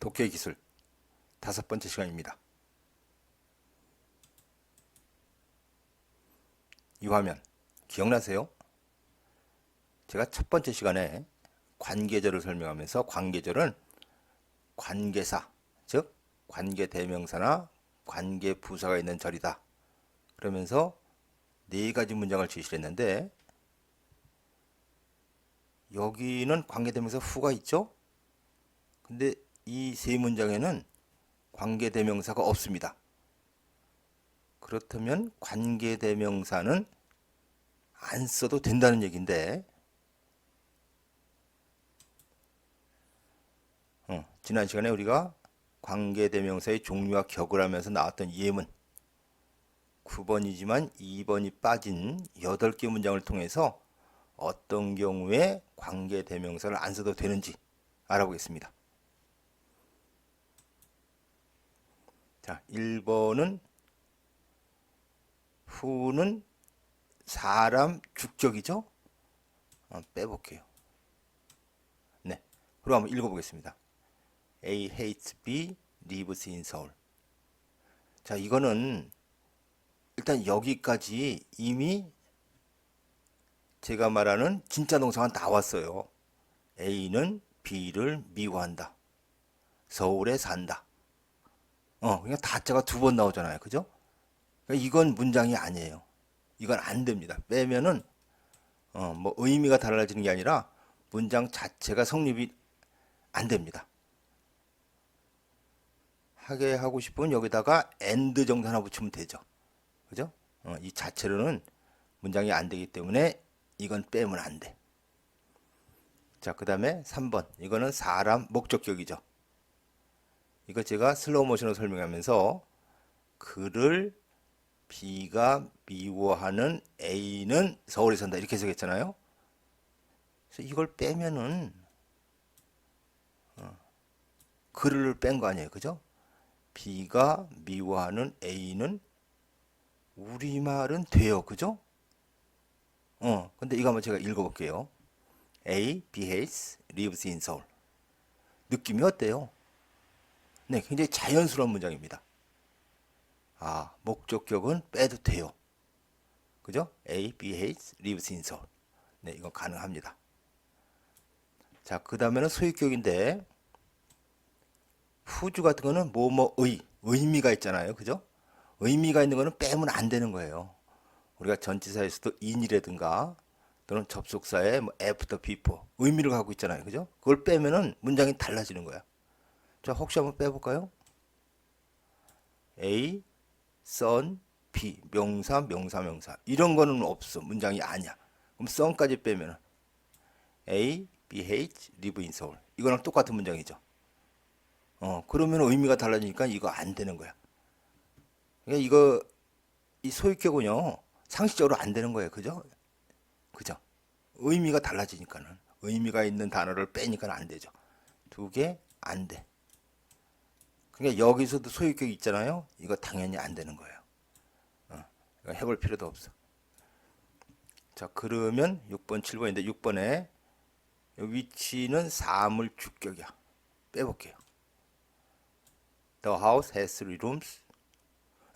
독해 기술 다섯 번째 시간입니다. 이 화면 기억나세요? 제가 첫 번째 시간에 관계절을 설명하면서 관계절은 관계사, 즉 관계 대명사나 관계 부사가 있는 절이다. 그러면서 네 가지 문장을 제시를 했는데 여기는 관계 대명사 후가 있죠? 근데 이 세 문장에는 관계 대명사가 없습니다. 그렇다면 관계 대명사는 안 써도 된다는 얘기인데 어, 지난 시간에 우리가 관계 대명사의 종류와 격을 하면서 나왔던 예문 9번이지만 2번이 빠진 8개 문장을 통해서 어떤 경우에 관계 대명사를 안 써도 되는지 알아보겠습니다. 자, 1번은 후는 사람 주격이죠? 어, 빼볼게요. 네. 그럼 한번 읽어보겠습니다. A hates B, lives in Seoul. 자, 이거는 일단 여기까지 이미 제가 말하는 진짜 동사가 나왔어요. A는 B를 미워한다. 서울에 산다. 어, 그냥 다자가 두 번 나오잖아요. 그죠? 그러니까 이건 문장이 아니에요. 이건 안 됩니다. 빼면은 어, 뭐 의미가 달라지는 게 아니라 문장 자체가 성립이 안 됩니다. 하게 하고 싶으면 여기다가 and 정도 하나 붙이면 되죠. 그죠? 어, 이 자체로는 문장이 안 되기 때문에 이건 빼면 안 돼. 자, 그 다음에 3번. 이거는 사람 목적격이죠. 이거 제가 슬로우 모션으로 설명하면서 그를 B가 미워하는 A는 서울에 산다 이렇게 해석했잖아요. 그래서 이걸 빼면은 어, 그를 뺀 거 아니에요, 그죠? B가 미워하는 A는 우리 말은 돼요, 그죠? 어, 근데 이거 한번 제가 읽어볼게요. A behaves, lives in Seoul. 느낌이 어때요? 네, 굉장히 자연스러운 문장입니다. 아, 목적격은 빼도 돼요. 그죠? A behaves, lives in Seoul. 네, 이건 가능합니다. 자, 그 다음에는 소유격인데 후주 같은 거는 뭐뭐의 의미가 있잖아요. 그죠? 의미가 있는 거는 빼면 안 되는 거예요. 우리가 전치사에서도 in이라든가 또는 접속사에 뭐 after, before 의미를 갖고 있잖아요. 그죠? 그걸 빼면은 문장이 달라지는 거야. 자, 혹시 한번 빼볼까요? A, son, B, 명사, 명사, 명사 이런 거는 없어. 문장이 아니야. 그럼 son까지 빼면은 A, behaves, live in Seoul 이거랑 똑같은 문장이죠. 어, 그러면 의미가 달라지니까 이거 안 되는 거야. 그러니까 이거 이 소유격은요 상식적으로 안 되는 거예요, 그죠? 그죠? 의미가 달라지니까는 의미가 있는 단어를 빼니까 안 되죠. 두 개 안 돼. 그러니까 여기서도 소유격이 있잖아요. 이거 당연히 안 되는 거예요. 어, 해볼 필요도 없어. 자, 그러면 6번, 7번인데 6번에 위치는 사물 주격이야. 빼볼게요. The house has three rooms.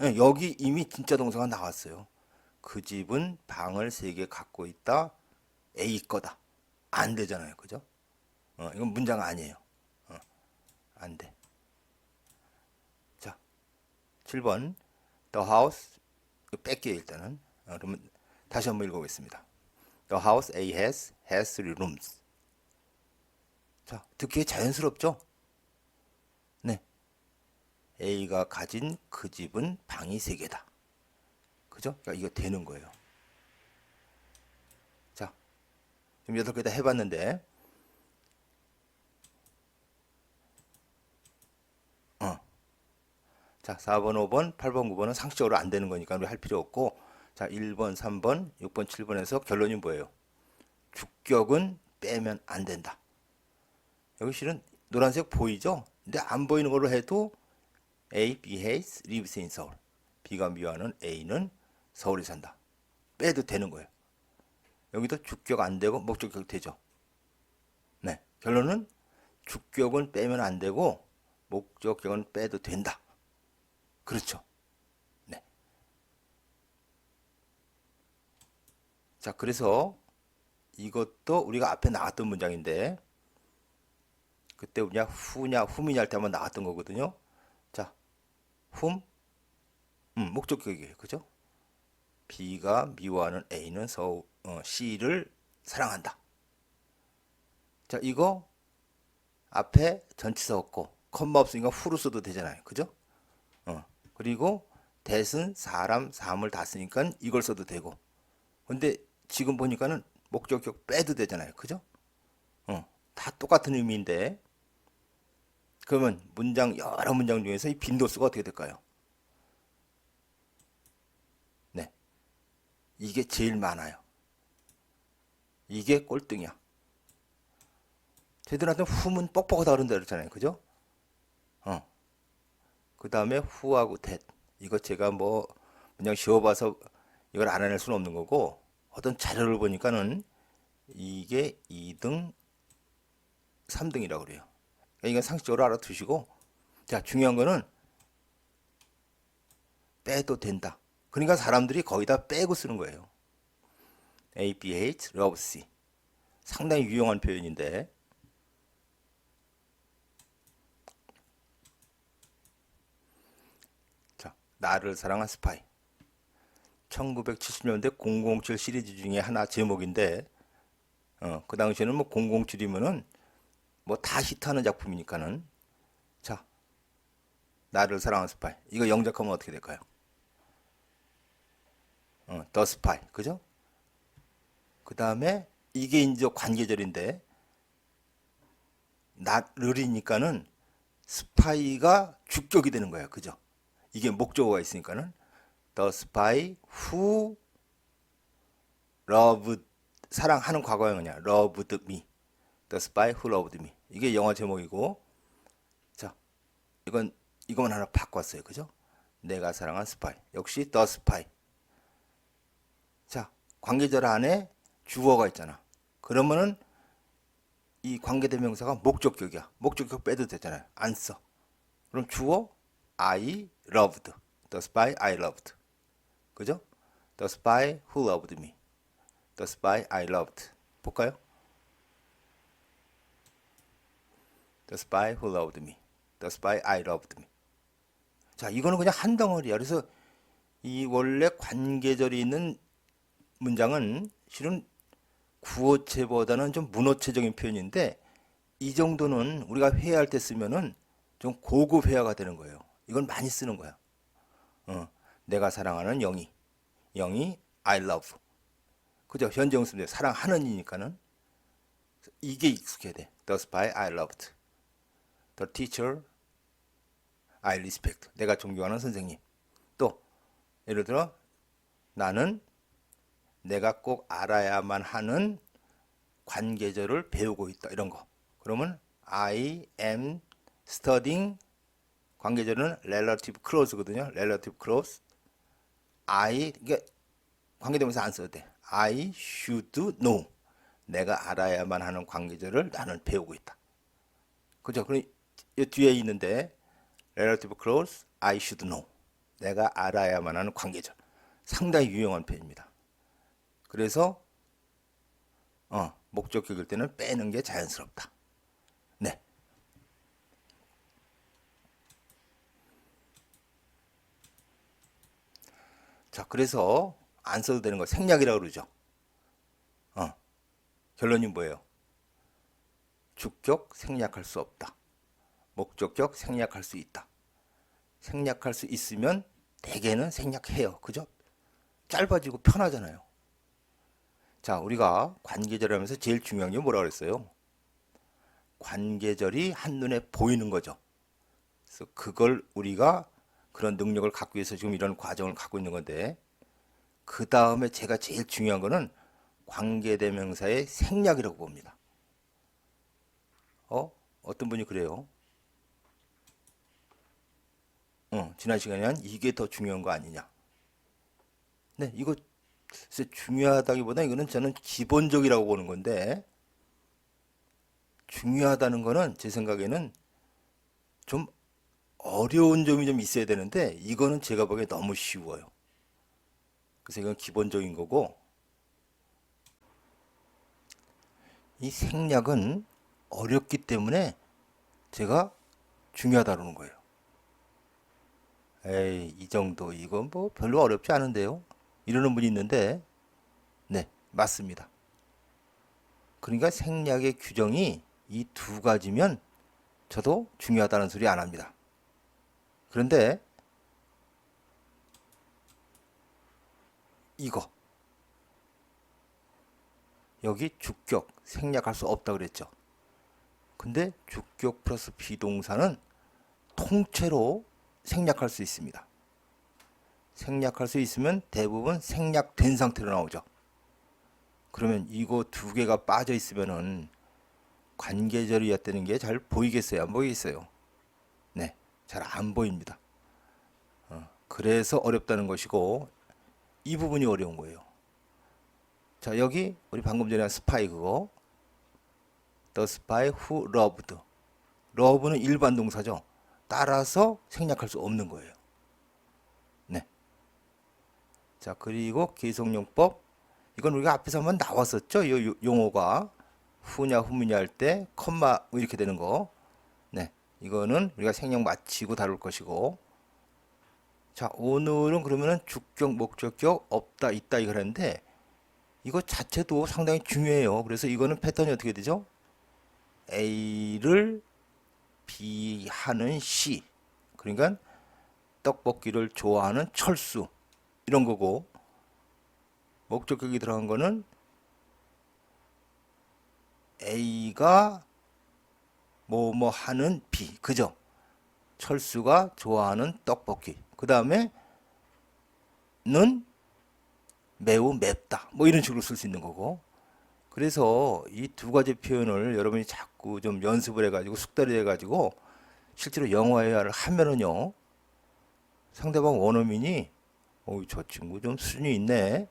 예, 여기 이미 진짜 동사가 나왔어요. 그 집은 방을 세 개 갖고 있다. A 거다. 안 되잖아요. 그죠? 어, 이건 문장 아니에요. 어, 안 돼. 자, 7번. The house. 뺄게요, 일단은. 어, 그러면 다시 한번 읽어보겠습니다. The house A has, has three rooms. 자, 듣기에 자연스럽죠? 네. A가 가진 그 집은 방이 세 개다. 그죠? 그러니까 이거 되는 거예요. 자, 지금 여덟 개 다 해봤는데, 자, 4번, 5번, 8번, 9번은 상식적으로 안 되는 거니까 우리 할 필요 없고, 자, 1번, 3번, 6번, 7번에서 결론이 뭐예요? 주격은 빼면 안 된다. 여기 실은 노란색 보이죠? 근데 안 보이는 걸로 해도 A behaves, lives in Seoul. B가 미워하는 A는 서울에 산다. 빼도 되는 거예요. 여기도 주격 안 되고 목적격 되죠. 네. 결론은 주격은 빼면 안 되고 목적격은 빼도 된다. 그렇죠. 네. 자, 그래서 이것도 우리가 앞에 나왔던 문장인데 그때 우리가 후냐 훔이냐 할 때 한번 나왔던 거거든요. 자, 훔, 음, 목적격이에요. 그죠? B가 미워하는 A는 서, 어, C를 사랑한다. 자, 이거 앞에 전치사 없고 컴마 없으니까 후로 써도 되잖아요. 그죠? 어. 그리고 대은 사람, 사물 다 쓰니까 이걸 써도 되고. 근데 지금 보니까는 목적격 빼도 되잖아요. 그죠? 어. 다 똑같은 의미인데 그러면 문장 여러 문장 중에서 이 빈도수가 어떻게 될까요? 네. 이게 제일 많아요. 이게 꼴등이야. 제들한테 훔은 뻑뻑하다 그런다 그랬잖아요. 그죠? 어. 그 다음에 후하고 대 이거 제가 뭐 그냥 지워봐서 이걸 알아낼 수는 없는 거고 어떤 자료를 보니까는 이게 2등, 3등이라고 그래요. 그러니까 이건 상식적으로 알아두시고 자 중요한 거는 빼도 된다. 그러니까 사람들이 거기다 빼고 쓰는 거예요. A, B, H, love, C. 상당히 유용한 표현인데 자, 나를 사랑한 스파이. 1970년대 007 시리즈 중에 하나 제목인데, 어, 그 당시에는 뭐 007이면은 뭐 다 히트하는 작품이니까는. 자, 나를 사랑한 스파이. 이거 영작하면 어떻게 될까요? 어, 더 스파이. 그죠? 그 다음에 이게 이제 관계절인데, 나를이니까는 스파이가 주격이 되는 거야. 그죠? 이게 목적어가 있으니까는 the spy who loved 사랑하는 과거형이냐 loved me. the spy who loved me. 이게 영화 제목이고 자 이건 이것만 하나 바꿨어요. 그죠? 내가 사랑한 스파이 역시 the spy 자 관계절 안에 주어가 있잖아. 그러면은 이 관계대명사가 목적격이야. 목적격 빼도 되잖아요. 안 써. 그럼 주어 I loved the spy I loved 그죠? The spy who loved me. The spy I loved. 볼까요? The spy who loved me. The spy I loved me. 자, 이거는 그냥 한 덩어리야. 그래서 이 원래 관계절이 있는 문장은 실은 구어체보다는 좀 문어체적인 표현인데 이 정도는 우리가 회화할 때 쓰면은 좀 고급 회화가 되는 거예요. 이건 많이 쓰는 거야. 어. 내가 사랑하는 영희. 영희 I love. 그죠? 현재 용습인데 사랑하는 이니까는 이게 익숙해야 돼. The spy I loved. The teacher I respect. 내가 존경하는 선생님. 또 예를 들어 나는 내가 꼭 알아야만 하는 관계절을 배우고 있다. 이런 거. 그러면 I am studying 관계절은 relative close거든요. relative close. I 이게 관계대명사 안 써도 돼. I should know. 내가 알아야만 하는 관계절을 나는 배우고 있다. 그죠? 그럼 이 뒤에 있는데 relative clause I should know. 내가 알아야만 하는 관계절. 상당히 유용한 표현입니다. 그래서 어, 목적격일 때는 빼는 게 자연스럽다. 자, 그래서 안 써도 되는 거 생략이라고 그러죠. 어. 결론이 뭐예요? 주격 생략할 수 없다. 목적격 생략할 수 있다. 생략할 수 있으면 대개는 생략해요. 그죠? 짧아지고 편하잖아요. 자, 우리가 관계절 하면서 제일 중요한 게 뭐라 그랬어요? 관계절이 한눈에 보이는 거죠. 그래서 그걸 우리가 그런 능력을 갖기 위해서 지금 이런 과정을 갖고 있는 건데 그 다음에 제가 제일 중요한 거는 관계대명사의 생략이라고 봅니다. 어? 어떤 분이 그래요? 어, 지난 시간에 한 이게 더 중요한 거 아니냐? 네, 이거 중요하다기보다 이거는 저는 기본적이라고 보는 건데 중요하다는 거는 제 생각에는 좀 어려운 점이 좀 있어야 되는데 이거는 제가 보기에 너무 쉬워요. 그래서 이건 기본적인 거고 이 생략은 어렵기 때문에 제가 중요하다는 거예요. 에이, 이 정도 이건 뭐 별로 어렵지 않은데요. 이러는 분이 있는데 네, 맞습니다. 그러니까 생략의 규정이 이 두 가지면 저도 중요하다는 소리 안 합니다. 그런데 이거 여기 주격 생략할 수 없다 그랬죠. 근데 주격 플러스 비동사는 통째로 생략할 수 있습니다. 생략할 수 있으면 대부분 생략된 상태로 나오죠. 그러면 이거 두 개가 빠져 있으면은 관계절이었다는 게 잘 보이겠어요? 안 보이겠어요? 네, 잘 안 보입니다. 어, 그래서 어렵다는 것이고 이 부분이 어려운 거예요. 자, 여기 우리 방금 전에 한 스파이 그거 The spy who loved. love는 일반 동사죠. 따라서 생략할 수 없는 거예요. 네. 자, 그리고 계속용법. 이건 우리가 앞에서 한번 나왔었죠. 이 요- 용어가 후냐 후무냐 할 때 컴마 뭐 이렇게 되는 거. 네. 이거는 우리가 생략 마치고 다룰 것이고. 자, 오늘은 그러면은 주격 목적격 없다 있다 이걸 했는데 이거 자체도 상당히 중요해요. 그래서 이거는 패턴이 어떻게 되죠? A를 B 하는 C. 그러니까 떡볶이를 좋아하는 철수. 이런 거고 목적격이 들어간 거는 A가 뭐 뭐 하는 B. 그죠? 철수가 좋아하는 떡볶이. 그 다음에 는 매우 맵다. 뭐 이런 식으로 쓸 수 있는 거고. 그래서 이 두 가지 표현을 여러분이 자꾸 좀 연습을 해가지고 숙달을 해가지고 실제로 영어회화를 하면은요 상대방 원어민이 어이 저 친구 좀 수준이 있네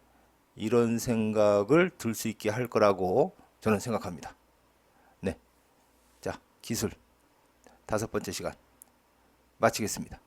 이런 생각을 들 수 있게 할 거라고 저는 생각합니다. 기술 다섯 번째 시간 마치겠습니다.